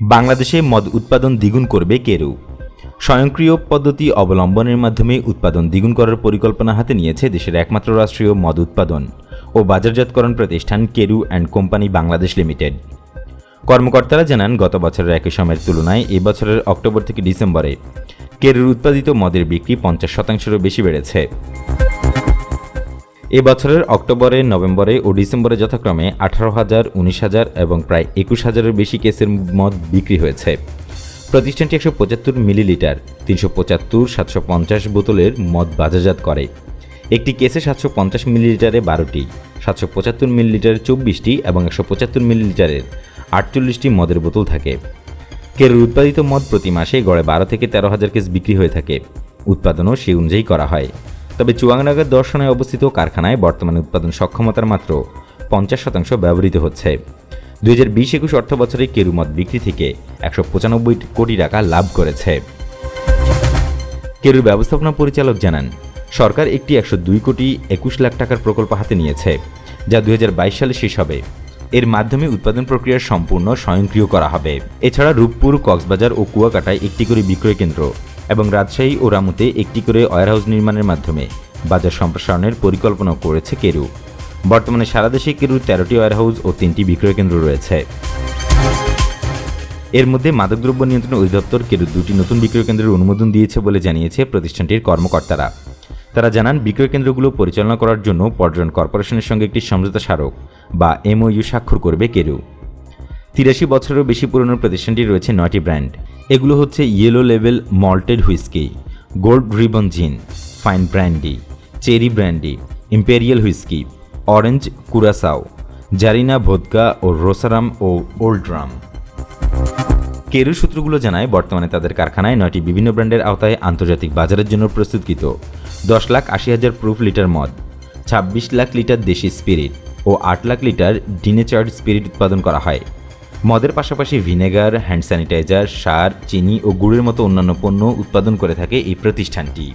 বাংলাদেশে মদ উৎপাদন দ্বিগুণ করবে কেরু। স্বয়ংক্রিয় পদ্ধতি অবলম্বনের মাধ্যমে উৎপাদন দ্বিগুণ করার পরিকল্পনা হাতে নিয়েছে দেশের একমাত্র রাষ্ট্রীয় মদ উৎপাদন ও বাজারজাতকরণ প্রতিষ্ঠান Carew and company Bangladesh limited. কর্মকর্তারা জানান, গত বছরের একই সময়ের তুলনায় এই বছরের অক্টোবর থেকে ডিসেম্বরে কেরুর উৎপাদিত মদের বিক্রি পঞ্চাশ শতাংশেরও বেশি বেড়েছে। এ বছরের অক্টোবরে, নভেম্বরে ও ডিসেম্বরে যথাক্রমে আঠারো হাজার, উনিশ হাজার এবং প্রায় একুশ হাজারের বেশি কেসের মদ বিক্রি হয়েছে। প্রতিষ্ঠানটি একশো পঁচাত্তর মিলিলিটার, তিনশো পঁচাত্তর, সাতশো পঞ্চাশ বোতলের মদ বাজারজাত করে। একটি কেসে সাতশো পঞ্চাশ মিলিলিটারে বারোটি, সাতশো পঁচাত্তর মিলিলিটারে চব্বিশটি এবং একশো পঁচাত্তর মিলিলিটারের আটচল্লিশটি মদের বোতল থাকে। কেরুর উৎপাদিত মদ প্রতি মাসে গড়ে বারো থেকে তেরো হাজার কেস বিক্রি হয়ে থাকে। উৎপাদনও সেই অনুযায়ী করা হয়। তবে চুয়াংনগর দর্শনায় অবস্থিত কারখানায় বর্তমানে উৎপাদন সক্ষমতার মাত্র পঞ্চাশ শতাংশ ব্যবহৃত হচ্ছে। দুই হাজার বিশ একুশ অর্থ বছরে কেরু মদ বিক্রি থেকে একশো পঁচানব্বই কোটি টাকা লাভ করেছে। কেরুর ব্যবস্থাপনা পরিচালক জানান, সরকার একটি একশো দুই কোটি একুশ লাখ টাকার প্রকল্প হাতে নিয়েছে, যা দুই হাজার বাইশ সালে শেষ হবে। এর মাধ্যমে উৎপাদন প্রক্রিয়া সম্পূর্ণ স্বয়ংক্রিয় করা হবে। এছাড়া রূপপুর, কক্সবাজার ও কুয়াকাটায় একটি করে বিক্রয় কেন্দ্র এবং রাজশাহী ও রামুতে একটি করে ওয়ারহাউস নির্মাণের মাধ্যমে বাজার সম্প্রসারণের পরিকল্পনা করেছে কেরু। বর্তমানে সারা দেশে কেরুর তেরোটি ওয়ারহাউস ও তিনটি বিক্রয় কেন্দ্র রয়েছে। এর মধ্যে মাদকদ্রব্য নিয়ন্ত্রণ অধিদপ্তর কেরু দুটি নতুন বিক্রয় কেন্দ্রের অনুমোদন দিয়েছে বলে জানিয়েছে প্রতিষ্ঠানটির কর্মকর্তারা। তারা জানান, বিক্রয় কেন্দ্রগুলো পরিচালনা করার জন্য পর্যটন কর্পোরেশনের সঙ্গে একটি সমঝোতা স্মারক বা এমওইউ স্বাক্ষর করবে কেরু। তিরাশি বছরেরও বেশি পুরনো প্রতিষ্ঠানটি রয়েছে নয়টি ব্র্যান্ড। এগুলো হচ্ছে yellow level malted whisky gold ribbon gin fine brandy cherry brandy imperial whisky orange curacao Zarina vodka ও রোসারাম ও ওল্ড ড্রাম কেরু সূত্রগুলো জানায়, বর্তমানে তাদের কারখানায় নয়টি বিভিন্ন ব্র্যান্ডের আওতায় আন্তর্জাতিক বাজারের জন্য প্রস্তুতকৃত। দশ লাখ আশি হাজার প্রুফ লিটার মদ, ছাব্বিশ লাখ লিটার দেশি স্পিরিট ও আট লাখ লিটার ডিনেচার্ড স্পিরিট উৎপাদন করা হয়। মদের পাশাপাশি ভিনেগার, হ্যান্ড স্যানিটাইজার, সার, চিনি ও গুড়ের মতো অন্যান্য পণ্য উৎপাদন করে থাকে এই প্রতিষ্ঠানটি।